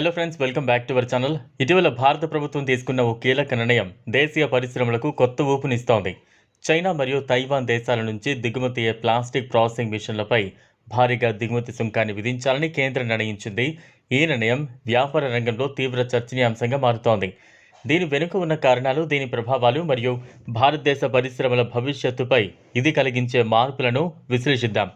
Hello friends welcome back to our channel ఇటీవల భారత ప్రభుత్వం తీసుకున్న ఓ కీలక నిర్ణయం దేశీయ పరిశ్రమలకు కొత్త ఊపునిస్తోంది. చైనా మరియు తైవాన్ దేశాల నుంచి దిగుమతి అయ్యే ప్లాస్టిక్ ప్రాసెసింగ్ మిషన్లపై భారీగా దిగుమతి సుంకాన్ని విధించాలని కేంద్రం నిర్ణయించింది. ఈ నిర్ణయం వ్యాపార రంగంలో తీవ్ర చర్చనీయాంశంగా మారుతోంది. దీని వెనుక ఉన్న కారణాలు దీని ప్రభావాలు మరియు భారతదేశ పరిశ్రమల భవిష్యత్తుపై ఇది కలిగించే మార్పులను విశ్లేషిద్దాం.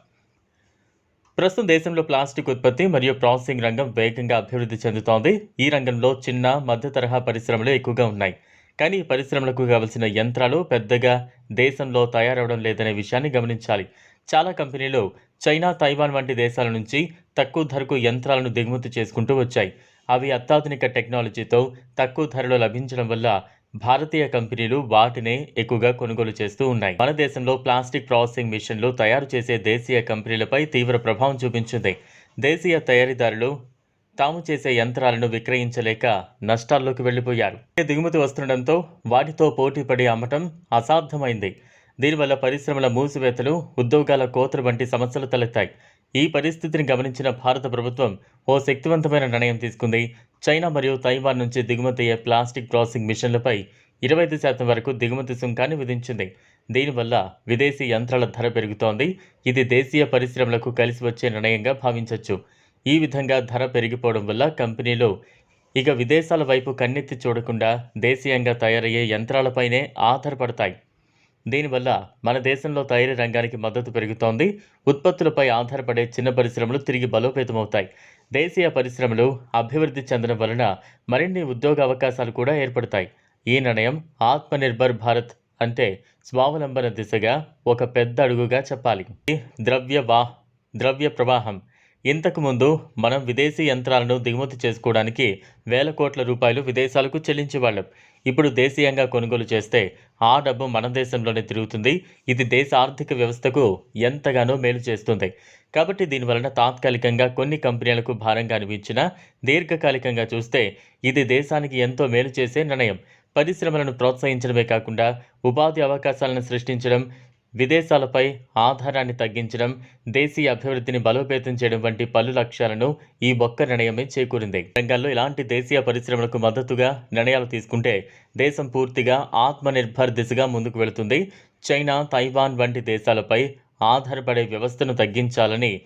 ప్రస్తుతం దేశంలో ప్లాస్టిక్ ఉత్పత్తి మరియు ప్రాసెసింగ్ రంగం వేగంగా అభివృద్ధి చెందుతోంది. ఈ రంగంలో చిన్న మధ్య తరహా పరిశ్రమలు ఎక్కువగా ఉన్నాయి. కానీ ఈ పరిశ్రమలకు కావలసిన యంత్రాలు పెద్దగా దేశంలో తయారవడం లేదనే విషయాన్ని గమనించాలి. చాలా కంపెనీలు చైనా తైవాన్ వంటి దేశాల నుంచి తక్కువ ధరకు యంత్రాలను దిగుమతి చేసుకుంటూ వచ్చాయి. అవి అత్యాధునిక టెక్నాలజీతో తక్కువ ధరలో లభించడం వల్ల భారతీయ కంపెనీలు వాటినే ఎక్కువగా కొనుగోలు చేస్తూ ఉన్నాయి. మన దేశంలో ప్లాస్టిక్ ప్రాసెసింగ్ మిషన్లు తయారు చేసే దేశీయ కంపెనీలపై తీవ్ర ప్రభావం చూపించింది. దేశీయ తయారీదారులు తాము చేసే యంత్రాలను విక్రయించలేక నష్టాల్లోకి వెళ్ళిపోయారు. దిగుమతి వస్తుండటంతో వాటితో పోటీపడి అమ్మటం అసాధ్యమైంది. దీనివల్ల పరిశ్రమల మూసివేతలు ఉద్యోగాల కోతలు వంటి సమస్యలు తలెత్తాయి. ఈ పరిస్థితిని గమనించిన భారత ప్రభుత్వం ఓ శక్తివంతమైన నిర్ణయం తీసుకుంది. చైనా మరియు తైవాన్ నుంచి దిగుమతి అయ్యే ప్లాస్టిక్ ప్రాసెసింగ్ మిషన్లపై ఇరవై ఐదు శాతం వరకు దిగుమతి సుంకాన్ని విధించింది. దీనివల్ల విదేశీ యంత్రాల ధర పెరుగుతోంది. ఇది దేశీయ పరిశ్రమలకు కలిసి వచ్చే నిర్ణయంగా భావించవచ్చు ఈ విధంగా ధర పెరిగిపోవడం వల్ల కంపెనీలు ఇక విదేశాల వైపు కన్నెత్తి చూడకుండా దేశీయంగా తయారయ్యే యంత్రాలపైనే ఆధారపడతాయి. దీనివల్ల మన దేశంలో తయారీ రంగానికి మద్దతు పెరుగుతోంది. ఉత్పత్తులపై ఆధారపడే చిన్న పరిశ్రమలు తిరిగి బలోపేతమవుతాయి. దేశీయ పరిశ్రమలు అభివృద్ధి చెందడం వలన మరిన్ని ఉద్యోగ అవకాశాలు కూడా ఏర్పడతాయి. ఈ నిర్ణయం ఆత్మనిర్భర్ భారత్ అంటే స్వావలంబన దిశగా ఒక పెద్ద అడుగుగా చెప్పాలి. ద్రవ్య వా ద్రవ్య ప్రవాహం. ఇంతకుముందు మనం విదేశీ యంత్రాలను దిగుమతి చేసుకోవడానికి వేల కోట్ల రూపాయలు విదేశాలకు చెల్లించేవాళ్ళం. ఇప్పుడు దేశీయంగా కొనుగోలు చేస్తే ఆ డబ్బు మన దేశంలోనే తిరుగుతుంది. ఇది దేశ ఆర్థిక వ్యవస్థకు ఎంతగానో మేలు చేస్తుంది. కాబట్టి దీనివలన తాత్కాలికంగా కొన్ని కంపెనీలకు భారంగా అనిపించినా దీర్ఘకాలికంగా చూస్తే ఇది దేశానికి ఎంతో మేలు చేసే నిర్ణయం. పరిశ్రమలను ప్రోత్సహించడమే కాకుండా ఉపాధి అవకాశాలను సృష్టించడం విదేశాలపై ఆధారాన్ని తగ్గించడం దేశీయ అభివృద్ధిని బలోపేతం చేయడం వంటి పలు లక్ష్యాలను ఈ ఒక్క నిర్ణయమే చేకూరింది. రంగాల్లో ఇలాంటి దేశీయ పరిశ్రమలకు మద్దతుగా నిర్ణయాలు తీసుకుంటే దేశం పూర్తిగా ఆత్మనిర్భర్ దిశగా ముందుకు వెళుతుంది. చైనా తైవాన్ వంటి దేశాలపై ఆధారపడే వ్యవస్థను తగ్గించాలని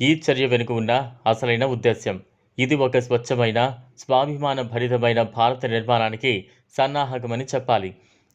ఈ చర్య వెనుక ఉన్న అసలైన ఉద్దేశ్యం. ఇది ఒక స్వచ్ఛమైన స్వాభిమాన భరితమైన భారత నిర్మాణానికి సన్నాహకమని చెప్పాలి.